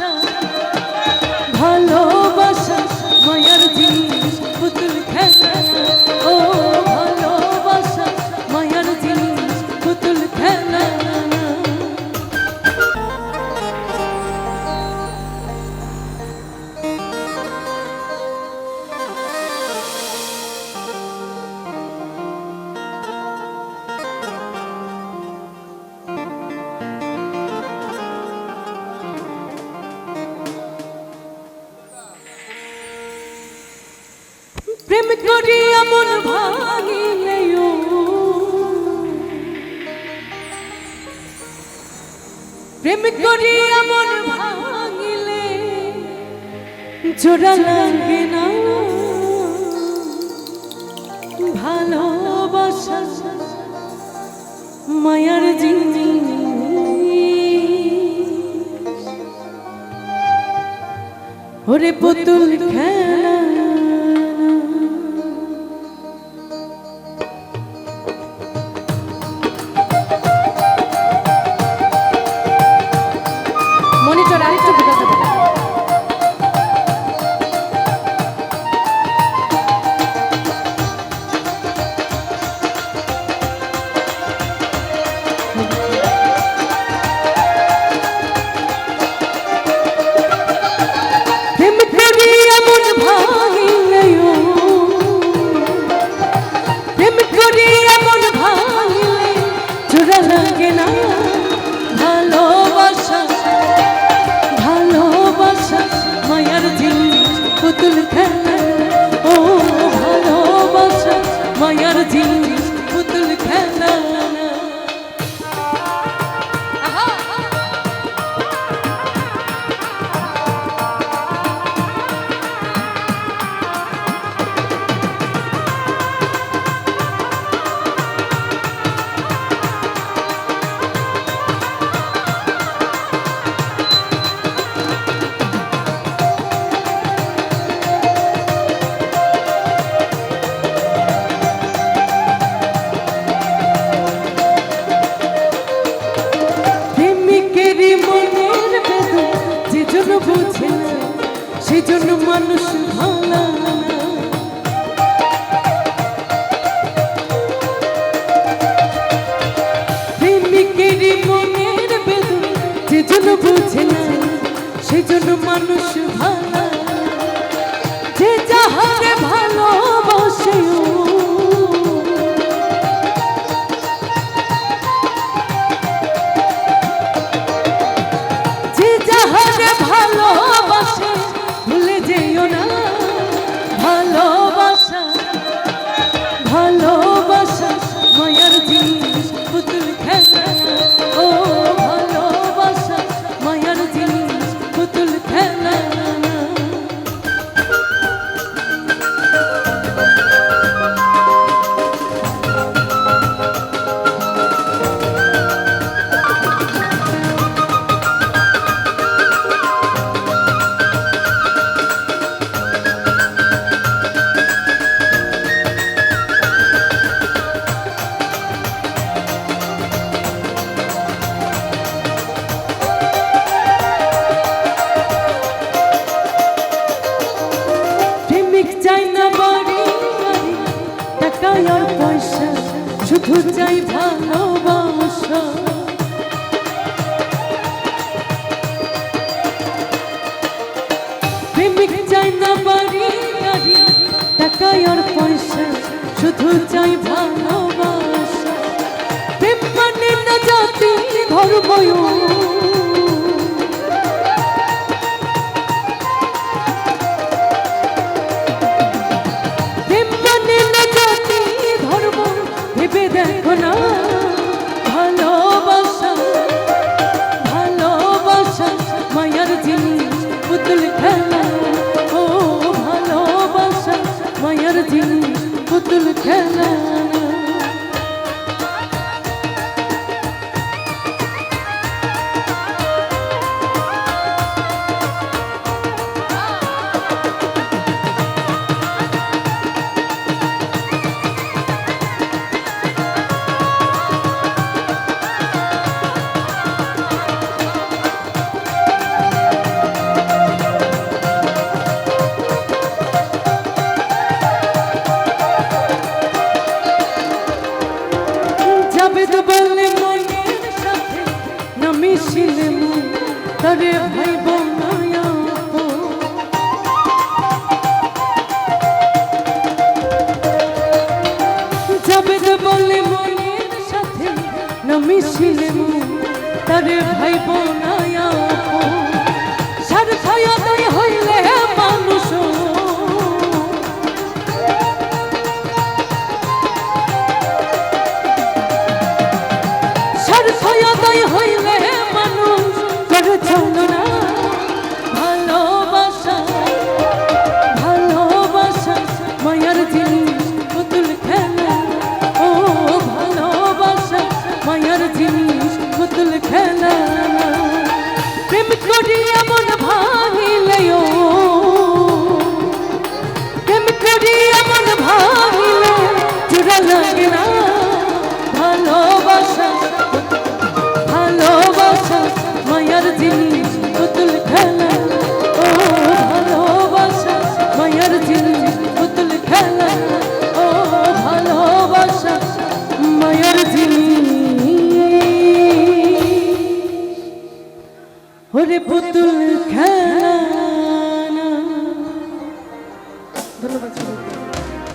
আশা করিয়া মন ভাঙিলে প্রেম করিয়া মন ভাঙিলে, জোড়া লাগে না। ভালোবাসা মায়ার জিনি ওরে পুতুল খেলা। মনিটর আরেকটু ঢুকাতে পারে মানুষ চাই আর পয়সা শুধু চাই ভালোবাসা। প্রেম মানে না জাতি ধর্ম শব্দ বলে মনের সাথে না মিশিলে মন, তরে ভাইব মায়া শব্দ বলে মনের সাথে না মিশিলে মন, তরে ভাইব না